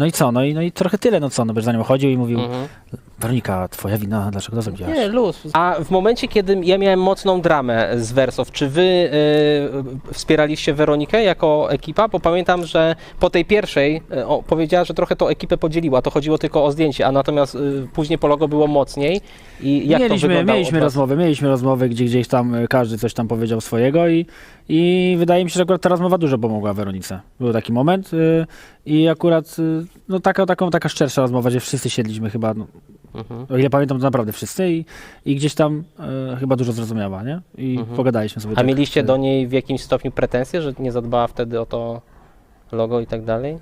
no i co, no i, no i trochę tyle, no co, no będziesz za nią chodził i mówił, Mhm. Weronika, twoja wina, dlaczego to zrobiłaś? Nie, luz. A w momencie, kiedy ja miałem mocną dramę z Wersow, czy wy y, wspieraliście Weronikę jako ekipa? Bo pamiętam, że po tej pierwszej y, o, powiedziała, że trochę tą ekipę podzieliła. To chodziło tylko o zdjęcie, a natomiast y, później po logo było mocniej. I jak to mieliśmy, wyglądało mieliśmy od was? rozmowy, mieliśmy rozmowy, gdzie gdzieś tam e, każdy coś tam powiedział swojego i, i wydaje mi się, że akurat ta rozmowa dużo pomogła Weronice. Był taki moment y, i akurat y, no taka, taką, taka szczersza rozmowa, gdzie wszyscy siedliśmy chyba, no, Mhm. o ile pamiętam, to naprawdę wszyscy i, i gdzieś tam e, chyba dużo zrozumiała, nie? I Mhm. pogadaliśmy sobie. A tak, mieliście e, do niej w jakimś stopniu pretensje, że nie zadbała wtedy o to logo i tak dalej?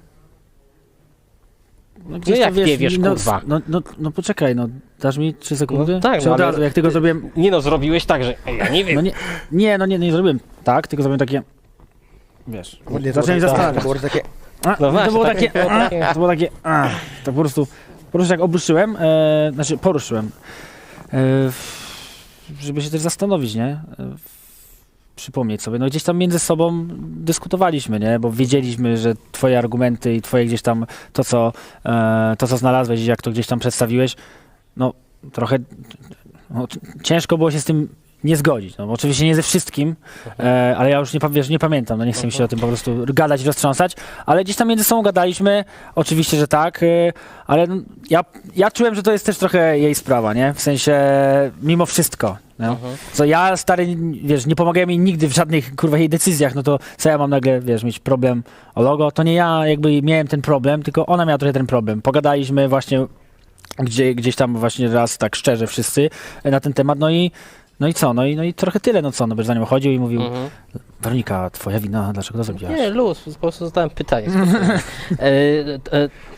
No, gdzieś No jak nie wiesz, no, kurwa? No, no, no poczekaj, no dasz mi trzy sekundy? No tak, Czy no od ale- razu, jak tylko zrobiłem, Nie no, zrobiłeś tak, że "Ej, ja nie wiem. no nie, nie, no nie, nie zrobiłem tak, tylko zrobiłem takie, wiesz, Nie, zacząłem to było- zastanawiać. To było takie, A, No to właśnie, było takie- takie, było takie- to było takie, a, to po prostu, po prostu jak obruszyłem, e, znaczy poruszyłem, e, żeby się też zastanowić, nie? E, przypomnieć sobie, no gdzieś tam między sobą dyskutowaliśmy, nie? Bo wiedzieliśmy, że twoje argumenty i twoje gdzieś tam to, co, e, to, co znalazłeś i jak to gdzieś tam przedstawiłeś, no trochę no, ciężko było się z tym nie zgodzić. No, oczywiście nie ze wszystkim, e, ale ja już nie, wiesz, nie pamiętam, no nie chcę mi się o tym po prostu gadać i roztrząsać, ale gdzieś tam między sobą gadaliśmy, oczywiście, że tak, e, ale ja, ja czułem, że to jest też trochę jej sprawa, nie? W sensie mimo wszystko. No. Mhm. Co ja, stary, wiesz, nie pomagałem jej nigdy w żadnych, kurwa, jej decyzjach, no to co ja mam nagle, wiesz, mieć problem o logo, to nie ja jakby miałem ten problem, tylko ona miała trochę ten problem. Pogadaliśmy właśnie gdzie, gdzieś tam właśnie raz tak szczerze wszyscy na ten temat, no i no i co, no i, no i trochę tyle, no co, no będziesz za nią chodził i mówił, Mhm. Weronika, twoja wina, dlaczego to zrobiłaś? Nie, luz, po prostu zadałem pytanie. e, e,